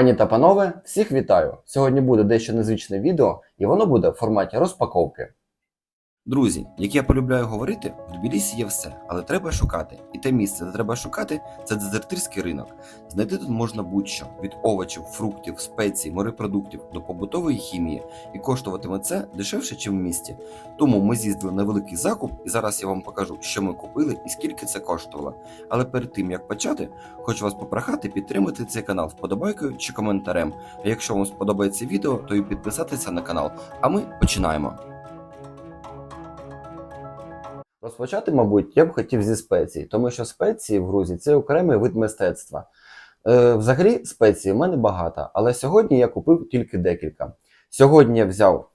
Пані та панове, всіх вітаю! Сьогодні буде дещо незвичне відео, і воно буде в форматі розпаковки. Друзі, як я полюбляю говорити, в Тбілісі є все, але треба шукати. І те місце, де треба шукати, це дезертирський ринок. Знайти тут можна будь-що від овочів, фруктів, спецій, морепродуктів до побутової хімії, і коштуватиме це дешевше, ніж в місті. Тому ми з'їздили на великий закуп, і зараз я вам покажу, що ми купили і скільки це коштувало. Але перед тим як почати, хочу вас попрохати підтримати цей канал вподобайкою чи коментарем. А якщо вам сподобається відео, то і підписатися на канал. А ми починаємо. Розпочати, мабуть, я б хотів зі спецій, тому що спеції в Грузії це окремий вид мистецтва. Е, взагалі, спецій в мене багато, але сьогодні я купив тільки декілька. Сьогодні я взяв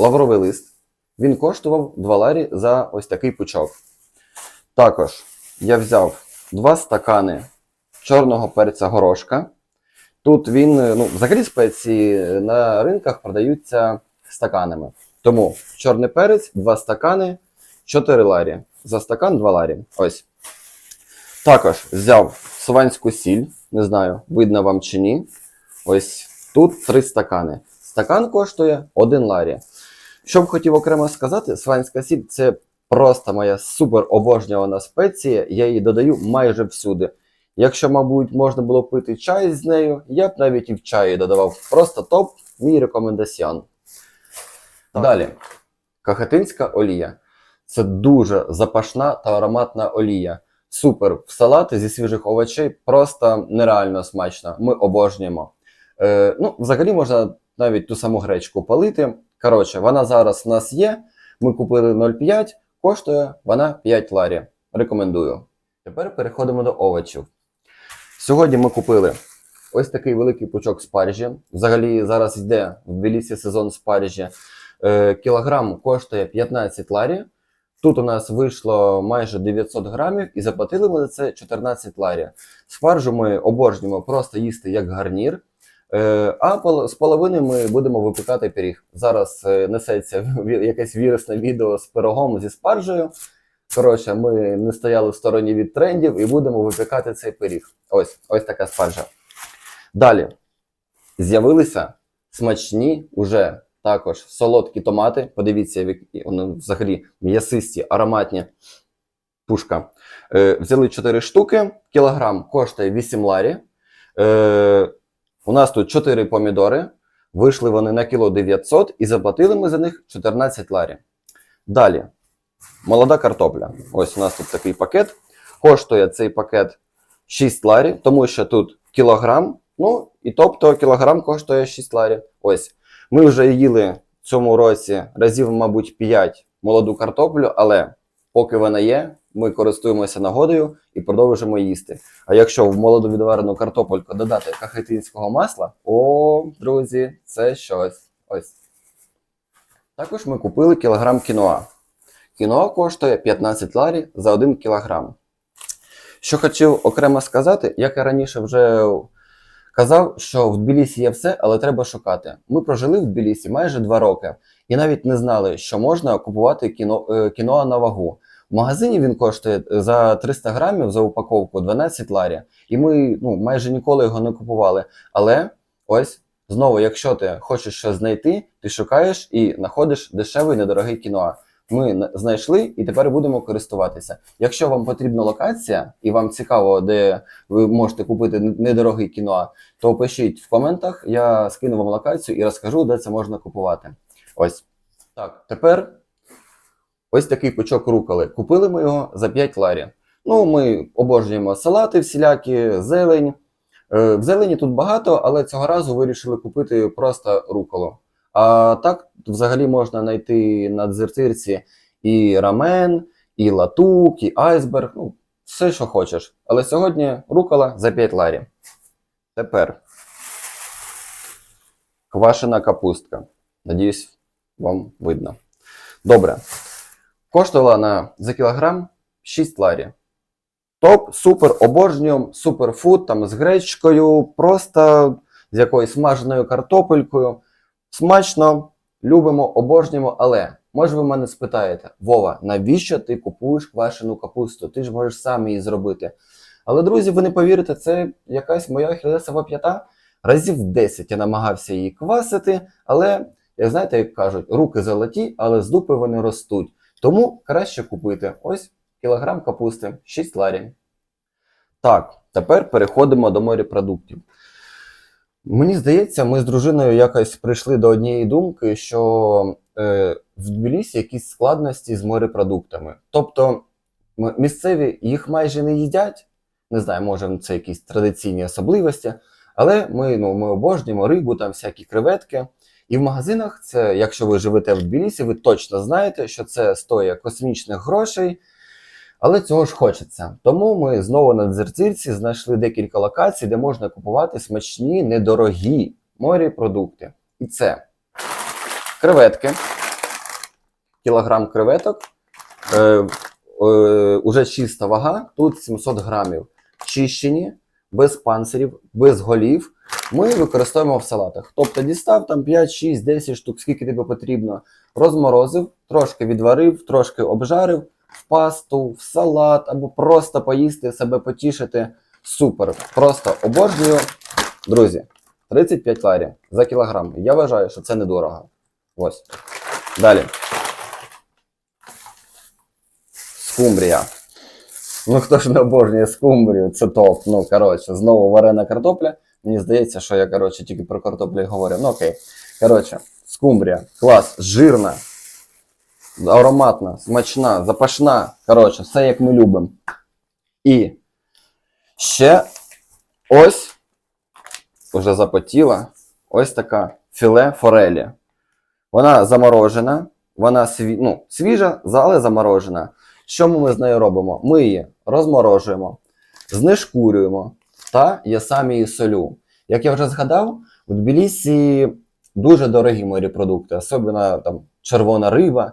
лавровий лист, він коштував 2 ларі за ось такий пучок. Також я взяв два стакани чорного перця горошка. Тут він, е, ну, взагалі спеції на ринках продаються стаканами. Тому чорний перець, два стакани, 4 ларі. За стакан 2 ларі. Ось. Також взяв суванську сіль. Не знаю, видно вам чи ні. Ось тут 3 стакани. Стакан коштує 1 ларі. Що б хотів окремо сказати, сванська сіль це просто моя супер обожнювана спеція. Я її додаю майже всюди. Якщо, мабуть, можна було пити чай з нею, я б навіть і в чаї додавав. Просто топ, мій рекомендаціон. Далі. Кахетинська олія. Це дуже запашна та ароматна олія. Супер. В салати зі свіжих овочей просто нереально смачно. Ми обожнюємо. Е, ну, взагалі можна навіть ту саму гречку палити. Коротше, вона зараз в нас є. Ми купили 0,5, коштує вона 5 ларі. Рекомендую. Тепер переходимо до овочів. Сьогодні ми купили ось такий великий пучок спаржі. Взагалі зараз йде в Білісі сезон спаржі. Е, кілограм коштує 15 ларі. Тут у нас вийшло майже 900 грамів і заплатили ми за це 14 ларі. Спаржу ми обожнюємо просто їсти як гарнір. Е, а з половини ми будемо випікати пиріг. Зараз е, несеться якесь вірусне відео з пирогом зі спаржею. Коротше, ми не стояли в стороні від трендів і будемо випікати цей пиріг. Ось, ось така спаржа. Далі з'явилися смачні уже також солодкі томати. Подивіться, вони взагалі м'ясисті, ароматні. Пушка. Е, взяли 4 штуки. Кілограм коштує 8 ларі. Е, у нас тут 4 помідори. Вийшли вони на кіло 900 і заплатили ми за них 14 ларі. Далі. Молода картопля. Ось у нас тут такий пакет. Коштує цей пакет 6 ларі, тому що тут кілограм. Ну, і тобто кілограм коштує 6 ларі. Ось. Ми вже їли в цьому році разів, мабуть, 5 молоду картоплю, але поки вона є, ми користуємося нагодою і продовжуємо їсти. А якщо в молоду відварену картопельку додати кахетинського масла, о, друзі, це щось. Ось. Також ми купили кілограм кіноа. Кіноа коштує 15 ларі за 1 кілограм. Що хотів окремо сказати, як я раніше вже казав, що в Тбілісі є все, але треба шукати. Ми прожили в Тбілісі майже 2 роки і навіть не знали, що можна купувати кіно, е, кіноа на вагу. В магазині він коштує за 300 грамів за упаковку 12 ларі. І ми ну, майже ніколи його не купували. Але ось знову, якщо ти хочеш щось знайти, ти шукаєш і знаходиш дешевий недорогий кіноа. Ми на- знайшли і тепер будемо користуватися. Якщо вам потрібна локація і вам цікаво, де ви можете купити недорогий кіноа, то пишіть в коментах, я скину вам локацію і розкажу, де це можна купувати. Ось. Так, тепер ось такий пучок руколи. Купили ми його за 5 ларі. Ну, ми обожнюємо салати всілякі, зелень. Е, В зелені тут багато, але цього разу вирішили купити просто руколу. А так, взагалі можна знайти на дзертирці і рамен, і латук, і айсберг, ну, все, що хочеш. Але сьогодні рукола за 5 ларі. Тепер квашена капустка. Надіюсь, вам видно. Добре. Коштувала вона за кілограм 6 ларі. Топ, супер, обожнюємо, суперфуд, там з гречкою, просто з якоюсь смаженою картопелькою. Смачно, любимо, обожнюємо, але може ви мене спитаєте, Вова, навіщо ти купуєш квашену капусту? Ти ж можеш сам її зробити. Але, друзі, ви не повірите, це якась моя хілесова п'ята. Разів 10 я намагався її квасити, але, як знаєте, як кажуть, руки золоті, але з дупи вони ростуть. Тому краще купити ось кілограм капусти, 6 ларів. Так, тепер переходимо до морепродуктів. Мені здається, ми з дружиною якось прийшли до однієї думки, що е, в Тбілісі якісь складності з морепродуктами. Тобто місцеві їх майже не їдять. Не знаю, може це якісь традиційні особливості, але ми, ну, ми обожнюємо рибу, там всякі креветки. І в магазинах це, якщо ви живете в Тбілісі, ви точно знаєте, що це стоїть космічних грошей. Але цього ж хочеться. Тому ми знову на дзерцирці знайшли декілька локацій, де можна купувати смачні, недорогі морепродукти. І це креветки, кілограм креветок, е, е, уже чиста вага, тут 700 грамів. Чищені, без панцирів, без голів. Ми використовуємо в салатах. Тобто дістав там 5, 6, 10 штук, скільки тобі потрібно, розморозив, трошки відварив, трошки обжарив в пасту, в салат або просто поїсти, себе потішити. Супер. Просто обожнюю. Друзі, 35 ларів за кілограм. Я вважаю, що це недорого. Ось. Далі. Скумбрія. Ну хто ж не обожнює скумбрію, це топ. Ну, коротше, знову варена картопля. Мені здається, що я, коротше, тільки про картоплю говорю. Ну окей. Коротше, скумбрія. Клас, жирна, ароматна, смачна, запашна. Коротше, все як ми любимо. І ще ось уже запотіла. Ось така філе форелі. Вона заморожена, вона сві... ну, свіжа, але заморожена. Що ми з нею робимо? Ми її розморожуємо, знешкурюємо та я сам її солю. Як я вже згадав, у Тбілісі дуже дорогі морепродукти, особливо там червона риба.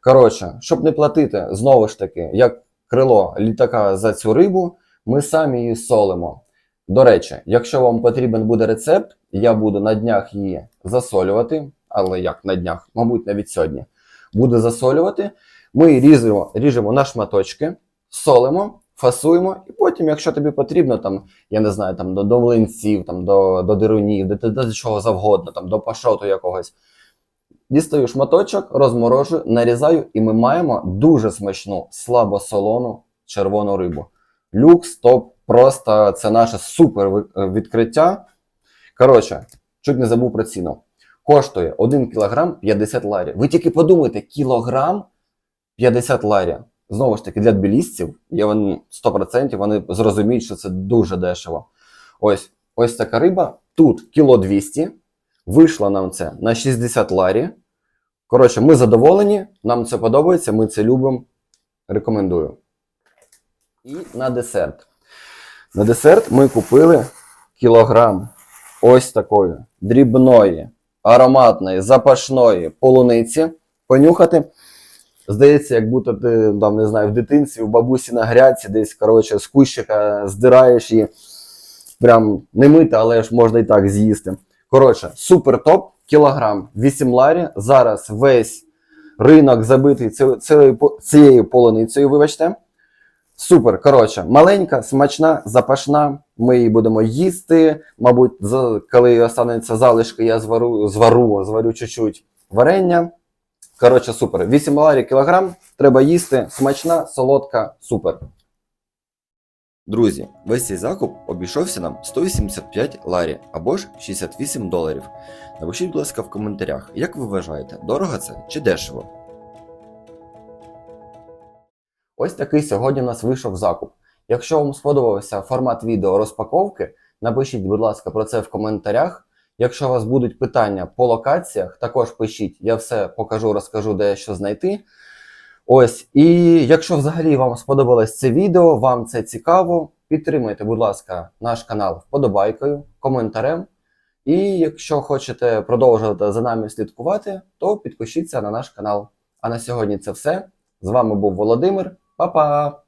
Коротше, щоб не платити, знову ж таки, як крило літака за цю рибу, ми самі її солимо. До речі, якщо вам потрібен буде рецепт, я буду на днях її засолювати, але як на днях, мабуть, навіть сьогодні. Буду засолювати. Ми її ріжемо, ріжемо на шматочки, солимо, фасуємо, і потім, якщо тобі потрібно, там, я не знаю, там, до, до млинців, там, до, до дирунів, до, до, до чого завгодно, там, до пашоту якогось. Дістаю шматочок, розморожую, нарізаю, і ми маємо дуже смачну, слабосолону червону рибу. Люкс, топ, просто це наше супер е, відкриття. Коротше, чуть не забув про ціну. Коштує 1 кілограм 50 ларів. Ви тільки подумайте, кілограм 50 ларів. Знову ж таки, для тбілісців, я вони 100% вони зрозуміють, що це дуже дешево. Ось, ось така риба. Тут кіло 200. Вийшло нам це на 60 ларі. Коротше, ми задоволені, нам це подобається, ми це любимо. Рекомендую. І на десерт. На десерт ми купили кілограм ось такої дрібної, ароматної, запашної полуниці. Понюхати. Здається, як будто ти там, не знаю, в дитинстві, у бабусі на грядці, десь, коротше, з кущика здираєш її. Прям не мити, але ж можна і так з'їсти. Коротше, супер топ, кілограм 8 ларі. Зараз весь ринок забитий цією, цією полуницею, вибачте. Супер, коротше, маленька, смачна, запашна. Ми її будемо їсти. Мабуть, коли останеться залишки, я звару, звару, зварю чуть-чуть варення. Коротше, супер. 8 ларів кілограм, треба їсти. Смачна, солодка, супер. Друзі, весь цей закуп обійшовся нам 185 ларі або ж 68 доларів. Напишіть, будь ласка, в коментарях, як ви вважаєте, дорого це чи дешево? Ось такий сьогодні у нас вийшов закуп. Якщо вам сподобався формат відео розпаковки, напишіть, будь ласка, про це в коментарях. Якщо у вас будуть питання по локаціях, також пишіть, я все покажу, розкажу, де що знайти. Ось, і якщо взагалі вам сподобалось це відео, вам це цікаво, підтримайте, будь ласка, наш канал вподобайкою, коментарем. І якщо хочете продовжувати за нами слідкувати, то підпишіться на наш канал. А на сьогодні це все. З вами був Володимир. Па-па!